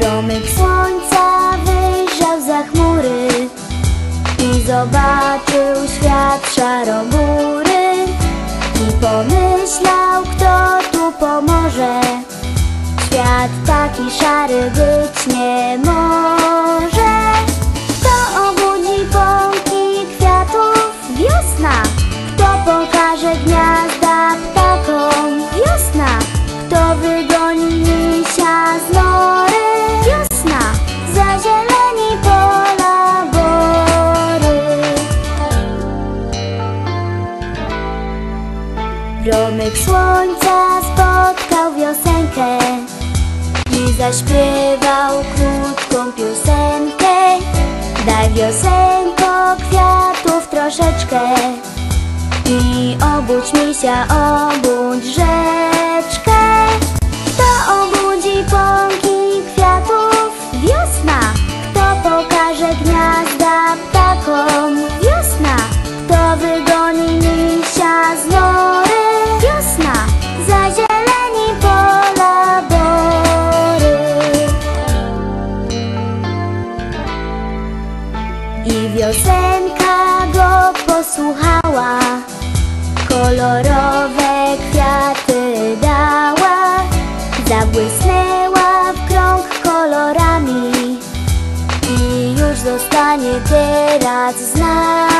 Promyk słońca wyjrzał za chmury I zobaczył świat szarobury I pomyślał, kto tu pomoże Świat taki szary być nie może Kto obudzi pąki kwiatów? Wiosna! Kto pokaże dnia? Promyk słońca spotkał wiosenkę I zaśpiewał krótką piosenkę. Daj wiosenko kwiatów troszeczkę I obudź misia, obudź rzekę I wiosenka go posłuchała Kolorowe kwiaty dała Zabłysnęła w krąg kolorami. I już zostanie teraz z nami.